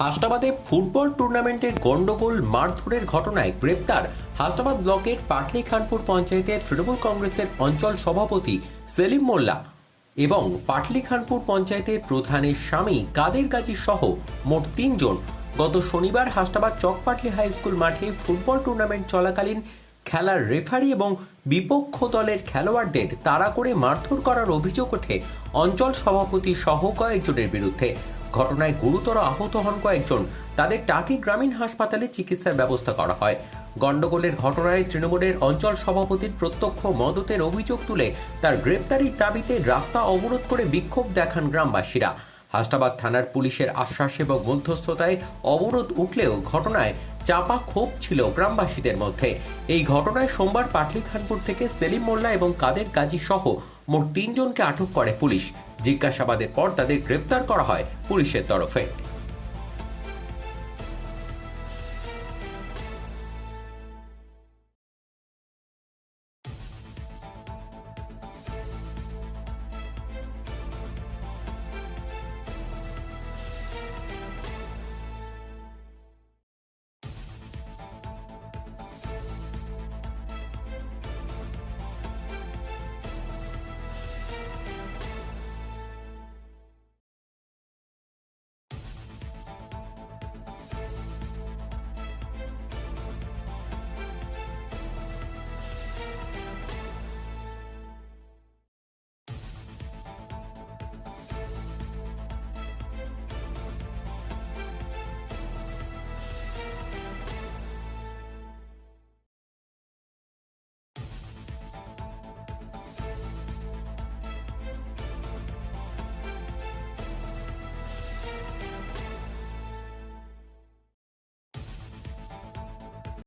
হাসনাবাদে football টুর্নামেন্টের গন্ডগোল, মারধরের ঘটনায় গ্রেপ্তার হাসনাবাদ ব্লকের পাটলি খানপুর পঞ্চায়েতের তৃণমূল কংগ্রেসের অঞ্চল সভাপতি সেলিম মোল্লা এবং পাটলি খানপুর পঞ্চায়েতের প্রধানের স্বামী কাদের গাজী সহ মোট তিনজন। গত শনিবার হাসনাবাদ চকপাটলি হাই স্কুল মাঠে ফুটবল টুর্নামেন্ট চলাকালীন খেলার রেফারি এবং বিপক্ষ দলের খেলোয়াড়দের তাড়া করে মারধর করার অভিযোগ ওঠে অঞ্চল সভাপতি সহ কয়েকজনের বিরুদ্ধে। ঘটনায় গুরুতর আহত হন কয়েকজন। তাদের টাকি গ্রামীণ হাসপাতালে চিকিৎসার ব্যবস্থা করা হয়। গন্ডগোলের ঘটনায় তৃণমূলের অঞ্চল সভাপতির প্রত্যক্ষ মদতের অভিযোগ তুলে তার গ্রেপ্তারির দাবিতে রাস্তা অবরোধ করে বিক্ষোভ দেখান গ্রামবাসীরা। হাসনাবাদ থানার পুলিশের আশ্বাস এবং মধ্যস্থতায় অবরোধ উঠলেও ঘটনায় চাপা ক্ষোভ ছিল গ্রামবাসীদের মধ্যে। এই ঘটনায় সোমবার পাটলি খানপুর থেকে সেলিম মোল্লা এবং কাদের কাজী সহ মোট তিনজনকে আটক করে পুলিশ। জিজ্ঞাসাবাদের পর তাদের গ্রেপ্তার করা হয় পুলিশের তরফে।